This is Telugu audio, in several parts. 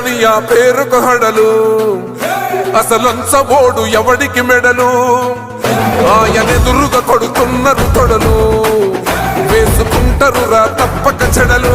భయమెరుగని ఆ పేరుకు హడలు. అసలంచబోడు ఎవడికి మెడలు? ఆయనెదురుగా కొడుతున్నారు తొడలు. వేసుకుంటారు రా తప్పక చెడలు.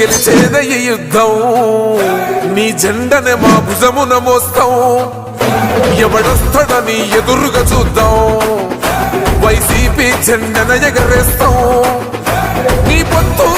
గెలిచేద ఈ యుద్ధం. నీ జెండనే మా భుజమున మోస్తాం. ఎవడొస్తాడని ఎదురుగా చూద్దాం. వైసీపీ జెండన ఎగరేస్తాం. నీ పొత్తు